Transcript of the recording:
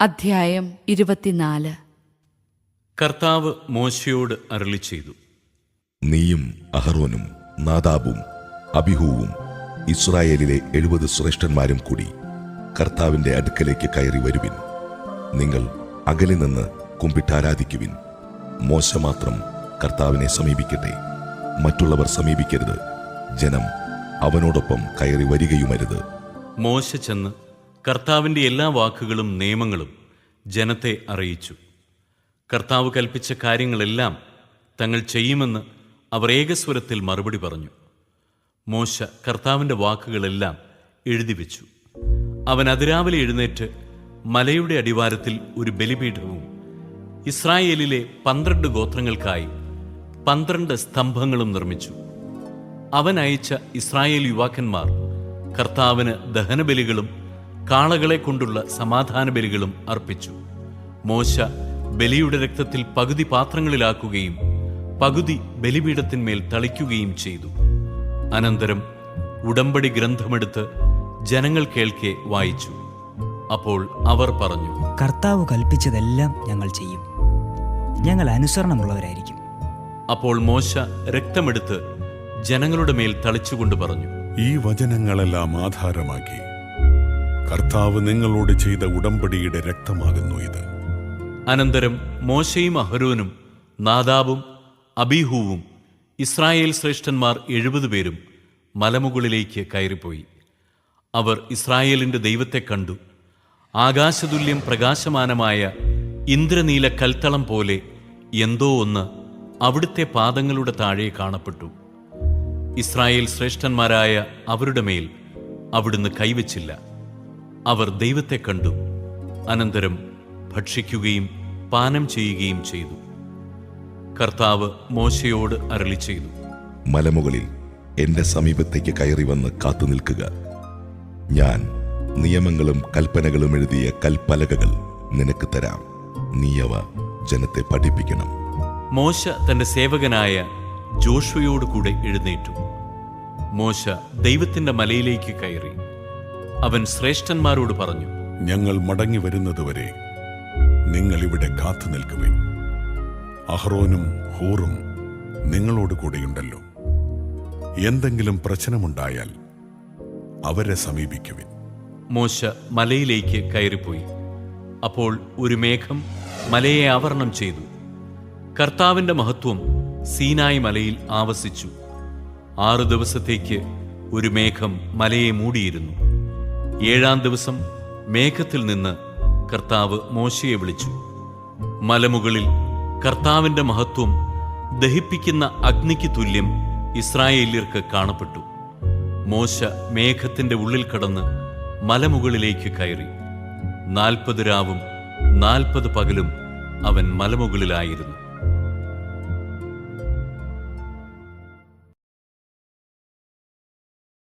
അധ്യായം ഇരുപത്തിനാല്. കർത്താവ് മോശയോട് അരളി ചെയ്തു നീയും അഹറോനും നാദാബും അബിഹുവും ഇസ്രായേലിലെ എഴുപത് ശ്രേഷ്ഠന്മാരും കൂടി കർത്താവിന്റെ അടുക്കലേക്ക് കയറി വരുവിൻ. നിങ്ങൾ അകലെ നിന്ന് കുമ്പിട്ടാരാധിക്കുവിൻ മോശ മാത്രം കർത്താവിനെ സമീപിക്കട്ടെ. മറ്റുള്ളവർ സമീപിക്കരുത്. ജനം അവനോടൊപ്പം കയറി വരികയുമരുത്. മോശ ചെന്ന് കർത്താവിന്റെ എല്ലാ വാക്കുകളും നിയമങ്ങളും ജനത്തെ അറിയിച്ചു. കർത്താവ് കൽപ്പിച്ച കാര്യങ്ങളെല്ലാം തങ്ങൾ ചെയ്യുമെന്ന് അവർ ഏകസ്വരത്തിൽ മറുപടി പറഞ്ഞു. മോശ കർത്താവിന്റെ വാക്കുകളെല്ലാം എഴുതി വെച്ചു. അവൻ അതിരാവിലെ എഴുന്നേറ്റ് മലയുടെ അടിവാരത്തിൽ ഒരു ബലിപീഠവും ഇസ്രായേലിലെ പന്ത്രണ്ട് ഗോത്രങ്ങൾക്കായി പന്ത്രണ്ട് സ്തംഭങ്ങളും നിർമ്മിച്ചു. അവൻ അയച്ച ഇസ്രായേൽ യുവാക്കന്മാർ കർത്താവിന് ദഹനബലികളും കാളകളെ കൊണ്ടുള്ള സമാധാന ബലികളും അർപ്പിച്ചു. മോശ ബലിയുടെ രക്തത്തിൽ പകുതി പാത്രങ്ങളിലാക്കുകയും പകുതി ബലിപീഠത്തിന്മേൽ തളിക്കുകയും ചെയ്തു. അനന്തരം ഉടമ്പടി ഗ്രന്ഥമെടുത്ത് ജനങ്ങൾ കേൾക്കെ വായിച്ചു. അപ്പോൾ അവർ പറഞ്ഞു കർത്താവ് കൽപ്പിച്ചതെല്ലാം ഞങ്ങൾ ചെയ്യും. ഞങ്ങൾ അനുസരണമുള്ളവരായിരിക്കും. അപ്പോൾ മോശ രക്തമെടുത്ത് ജനങ്ങളുടെ മേൽ തളിച്ചുകൊണ്ട് പറഞ്ഞു ഈ വചനങ്ങളെല്ലാം ആധാരമാക്കി കർത്താവ് നിങ്ങളോട് ചെയ്ത ഉടമ്പടിയുടെ രക്തമാകുന്നു ഇത്. അനന്തരം മോശയും അഹരോനും നാദാബും അബീഹുവും ഇസ്രായേൽ ശ്രേഷ്ഠന്മാർ എഴുപത് പേരും മലമുകളിലേക്ക് കയറിപ്പോയി. അവർ ഇസ്രായേലിന്റെ ദൈവത്തെ കണ്ടു. ആകാശതുല്യം പ്രകാശമാനമായ ഇന്ദ്രനീല കൽത്തളം പോലെ എന്തോ ഒന്ന് അവിടുത്തെ പാദങ്ങളുടെ താഴെ കാണപ്പെട്ടു. ഇസ്രായേൽ ശ്രേഷ്ഠന്മാരായ അവരുടെ മേൽ അവിടുന്ന് കൈവച്ചില്ല. അവർ ദൈവത്തെ കണ്ടു. അനന്തരം ഭക്ഷിക്കുകയും പാനം ചെയ്യുകയും ചെയ്തു. കർത്താവ് മോശയോട് അരളി ചെയ്തു. മലമുകളിൽ എന്റെ സമീപത്തേക്ക് കയറി വന്ന് കാത്തു നിൽക്കുക. ഞാൻ നിയമങ്ങളും കൽപ്പനകളും എഴുതിയ കൽപ്പലകകൾ നിനക്ക് തരാം. നീ അവ ജനത്തെ പഠിപ്പിക്കണം. മോശ തന്റെ സേവകനായ ജോഷുവയോട് കൂടെ എഴുന്നേറ്റു. മോശ ദൈവത്തിന്റെ മലയിലേക്ക് കയറി. അവൻ ശ്രേഷ്ഠന്മാരോട് പറഞ്ഞു ഞങ്ങൾ മടങ്ങി വരുന്നതുവരെ നിങ്ങൾ ഇവിടെ കാത്തു നിൽക്കുവിൻ. അഹ്റോനും ഹൂറും നിങ്ങളോട് കൂടെയുണ്ടല്ലോ. എന്തെങ്കിലും പ്രശ്നമുണ്ടായാൽ അവരെ സമീപിക്കുവിൻ. മോശ മലയിലേക്ക് കയറിപ്പോയി. അപ്പോൾ ഒരു മേഘം മലയെ ആവരണം ചെയ്തു. കർത്താവിന്റെ മഹത്വം സീനായ് മലയിൽ ആവസിച്ചു. ആറു ദിവസത്തേക്ക് ഒരു മേഘം മലയെ മൂടിയിരുന്നു. ഏഴാം ദിവസം മേഘത്തിൽ നിന്ന് കർത്താവ് മോശയെ വിളിച്ചു. മലമുകളിൽ കർത്താവിന്റെ മഹത്വം ദഹിപ്പിക്കുന്ന അഗ്നിക്ക് തുല്യം ഇസ്രായേല്യർക്ക് കാണപ്പെട്ടു. മോശ മേഘത്തിന്റെ ഉള്ളിൽ കടന്ന് മലമുകളിലേക്ക് കയറി. നാൽപ്പത് രാവും നാൽപ്പത് പകലും അവൻ മലമുകളിലായിരുന്നു.